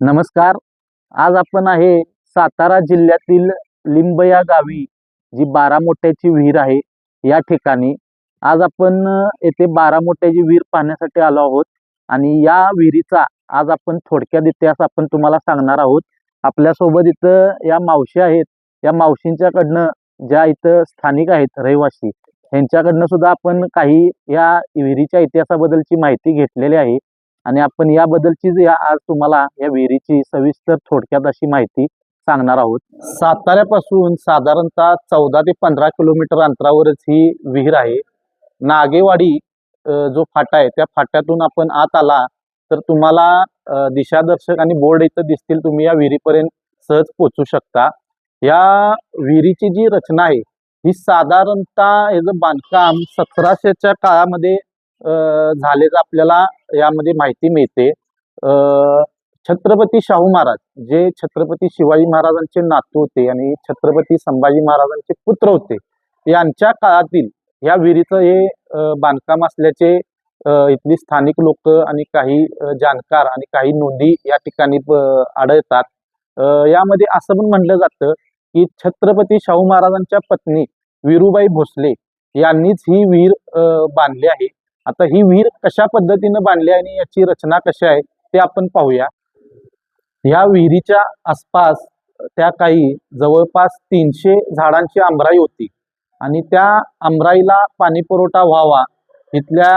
नमस्कार. आज आपण आहे सातारा जिल्ह्यातील लिंब या गावी जी बारा मोठ्याची विहीर आहे या ठिकाणी. आज आपण येथे बारा मोठ्याची विहीर पाहण्यासाठी आलो आहोत आणि या विहिरीचा आज आपण थोडक्यात इतिहास आपण तुम्हाला सांगणार आहोत. आपल्यासोबत इथं या मावशी आहेत. या मावशींच्याकडनं ज्या इथं स्थानिक आहेत रहिवासी यांच्याकडनं सुद्धा आपण काही या विहिरीच्या इतिहासाबद्दलची माहिती घेतलेली आहे. आणि आपण याबद्दलची आज तुम्हाला या विहिरीची सविस्तर थोडक्यात अशी माहिती सांगणार आहोत. साताऱ्यापासून साधारणतः चौदा ते पंधरा किलोमीटर अंतरावरच ही विहीर आहे. नागेवाडी जो फाटा आहे त्या फाट्यातून आपण आत आला तर तुम्हाला दिशादर्शक आणि बोर्ड इथं दिसतील तुम्ही या विहिरीपर्यंत सहज पोचू शकता. या विहिरीची जी रचना आहे ही साधारणतः याचं बांधकाम सतराशेच्या काळामध्ये अ, झालेलं आपल्याला यामध्ये माहिती मिळते. अ, छत्रपती शाहू महाराज जे छत्रपती शिवाजी महाराजांचे नातू होते आणि छत्रपती संभाजी महाराजांचे पुत्र होते यांच्या काळातील या विहिरीचं हे बांधकाम असल्याचे इथली स्थानिक लोक आणि काही जाणकार आणि काही नोंदी या ठिकाणी आढळतात. यामध्ये असं पण म्हटलं जातं की छत्रपती शाहू महाराजांच्या पत्नी विरुबाई भोसले यांनीच ही विहीर बांधली आहे. आता ही विहीर कशा पद्धतीनं बांधली आहे आणि याची रचना कशी आहे ते आपण पाहूया. या विहिरीच्या आसपास त्या काही जवळपास तीनशे झाडांची आमराई होती. आणि त्या आमराईला पाणी पुरवठा व्हावा इथल्या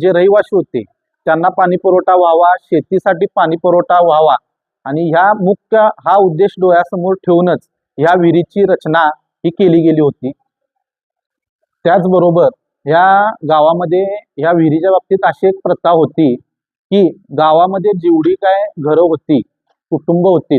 जे रहिवासी होते त्यांना पाणी पुरवठा व्हावा शेतीसाठी पाणी पुरवठा व्हावा. आणि ह्या मुख्य हा उद्देश डोळ्यासमोर ठेवूनच ह्या विहिरीची रचना ही केली गेली होती. त्याचबरोबर या गावामध्ये ह्या विहिरीच्या बाबतीत अशी एक प्रथा होती की गावामध्ये जेवढी काय घरं होती कुटुंब होती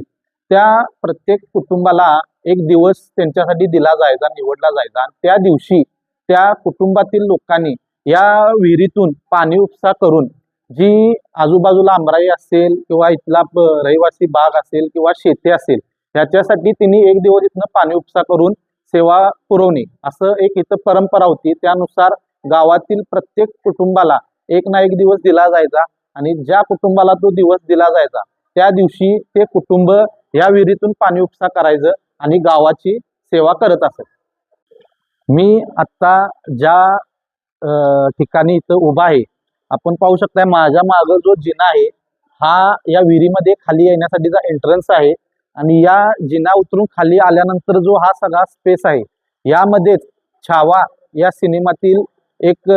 त्या प्रत्येक कुटुंबाला एक दिवस त्यांच्यासाठी दिला जायचा निवडला जायचा. आणि त्या दिवशी त्या कुटुंबातील लोकांनी या विहिरीतून पाणी उपसा करून जी आजूबाजूला आमराई असेल किंवा इथला रहिवासी बाग असेल किंवा शेती असेल ह्याच्यासाठी तिने एक दिवस इथनं पाणी उपसा करून सेवा पुरवणे. असं एक इथं परंपरा होती. त्यानुसार गावातील प्रत्येक कुटुंबाला एक ना एक दिवस दिला जायचा आणि ज्या कुटुंबाला तो दिवस दिला जायचा त्या दिवशी ते कुटुंब या विहिरीतून पाणी उपसा करायचं आणि गावाची सेवा करत असत मी आत्ता ज्या ठिकाणी इथं उभा आहे आपण पाहू शकताय माझ्या मागं जो जिना आहे हा या विहिरीमध्ये खाली येण्यासाठीचा एंट्रन्स आहे. आणि या जिना उतरून खाली आल्यानंतर जो हा सगळा स्पेस आहे यामध्येच छावा या सिनेमातील एक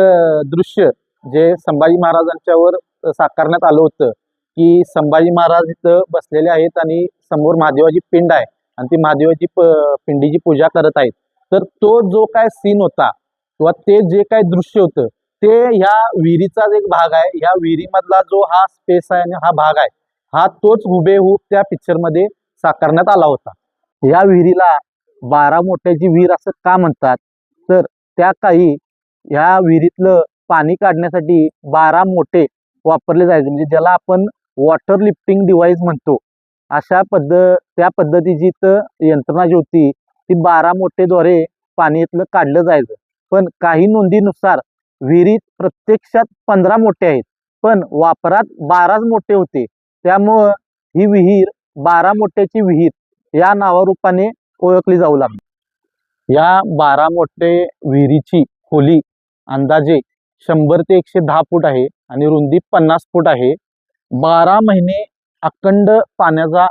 दृश्य जे संभाजी महाराजांच्यावर साकारण्यात आलं होतं की संभाजी महाराज इथं बसलेले आहेत आणि समोर महादेवाची पिंड आहे आणि ती महादेवाची प- पिंडीची पूजा करत आहेत. तर तो जो काय सीन होता किंवा ते जे काय दृश्य होतं ते ह्या विहिरीचाच एक भाग आहे. ह्या विहिरीमधला जो हा स्पेस आहे आणि हा भाग आहे हा तोच हुबेहूब त्या पिक्चरमध्ये साकारण्यात आला होता. या विहिरीला बारा मोठ्याची विहीर असं का म्हणतात? तर त्या काही ह्या विहिरीतलं पाणी काढण्यासाठी बारा मोठे वापरले जायचे. म्हणजे ज्याला आपण वॉटर लिफ्टिंग डिव्हाइस म्हणतो. अशा पद्ध त्या पद्धतीची तर यंत्रणा जी होती ती बारा मोठेद्वारे पाण्यातलं काढलं जायचं. पण काही नोंदीनुसार विहिरीत प्रत्यक्षात पंधरा मोठे आहेत. पण वापरात बाराच मोठे होते. त्यामुळं ही विहीर बारा मोठ्याची विहीर या नावारूपाने ओळखली जाऊ लागली. या बारा मोठे विहिरीची खोली अंदाजे शंभर ते एकशे दहा फूट आहे आणि रुंदी पन्नास फूट आहे. बारा महिने अखंड पाण्याचा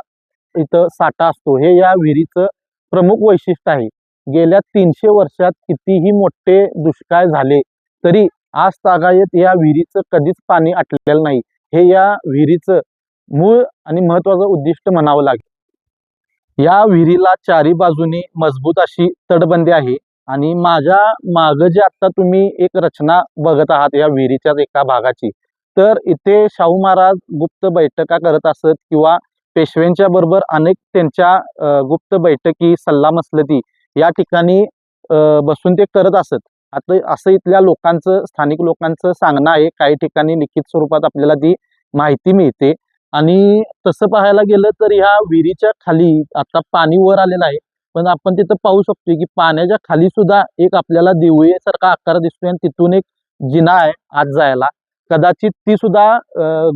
इथं साठा असतो. हे या विहिरीचं प्रमुख वैशिष्ट्य आहे. गेल्या तीनशे वर्षात कितीही मोठे दुष्काळ झाले तरी आज तागायत या विहिरीचं कधीच पाणी आटलेलं नाही. हे या विहिरीचं मूळ आणि महत्वाचं उद्दिष्ट म्हणावं लागेल. या विहिरीला चारी बाजूनी मजबूत अशी तटबंदी आहे आणि माझ्या माग जे आता तुम्ही एक रचना बघत आहात या विहिरीच्या एका भागाची तर इथे शाहू महाराज गुप्त बैठका करत असत किंवा पेशव्यांच्या बरोबर अनेक त्यांच्या गुप्त बैठकी सल्ला मसलती या ठिकाणी बसून ते करत असत. आता असं इथल्या लोकांचं स्थानिक लोकांचं सांगणं आहे काही ठिकाणी लिखित स्वरूपात आपल्याला ती माहिती मिळते. आणि तसं पाहायला गेलं तर ह्या विहिरीच्या खाली आता पाणी वर आलेलं आहे. पण आपण तिथं पाहू शकतो की पाण्याच्या खाली सुद्धा एक आपल्याला देवळीसारखा आकार दिसतोय आणि तिथून एक जिना आहे आज जायला. कदाचित ती सुद्धा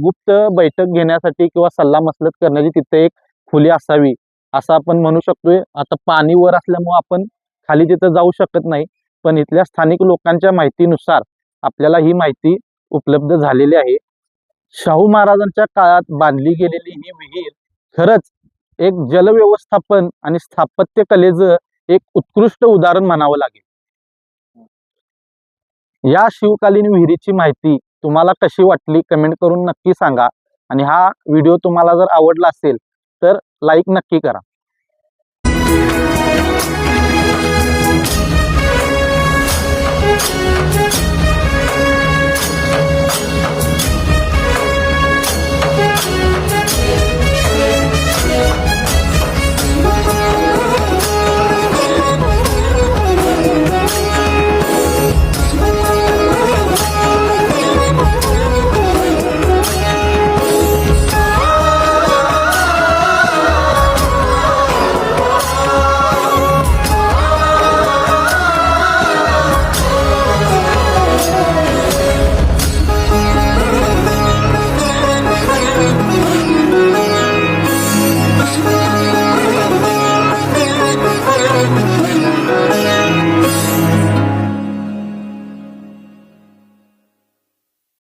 गुप्त बैठक घेण्यासाठी किंवा सल्ला मसलत करण्याची तिथे एक खुली असावी असं आपण म्हणू शकतोय. आता पाणी वर असल्यामुळे आपण खाली तिथं जाऊ शकत नाही. पण इथल्या स्थानिक लोकांच्या माहितीनुसार आपल्याला ही माहिती उपलब्ध झालेली आहे. शाहू महाराजांच्या काळात बांधली गेलेली ही विहीर खरंच एक जलव्यवस्थापन आणि स्थापत्य कलेचं एक उत्कृष्ट उदाहरण म्हणावं लागेल. या शिवकालीन विहिरीची माहिती तुम्हाला कशी वाटली कमेंट करून नक्की सांगा आणि हा व्हिडिओ तुम्हाला जर आवडला असेल तर लाईक नक्की करा.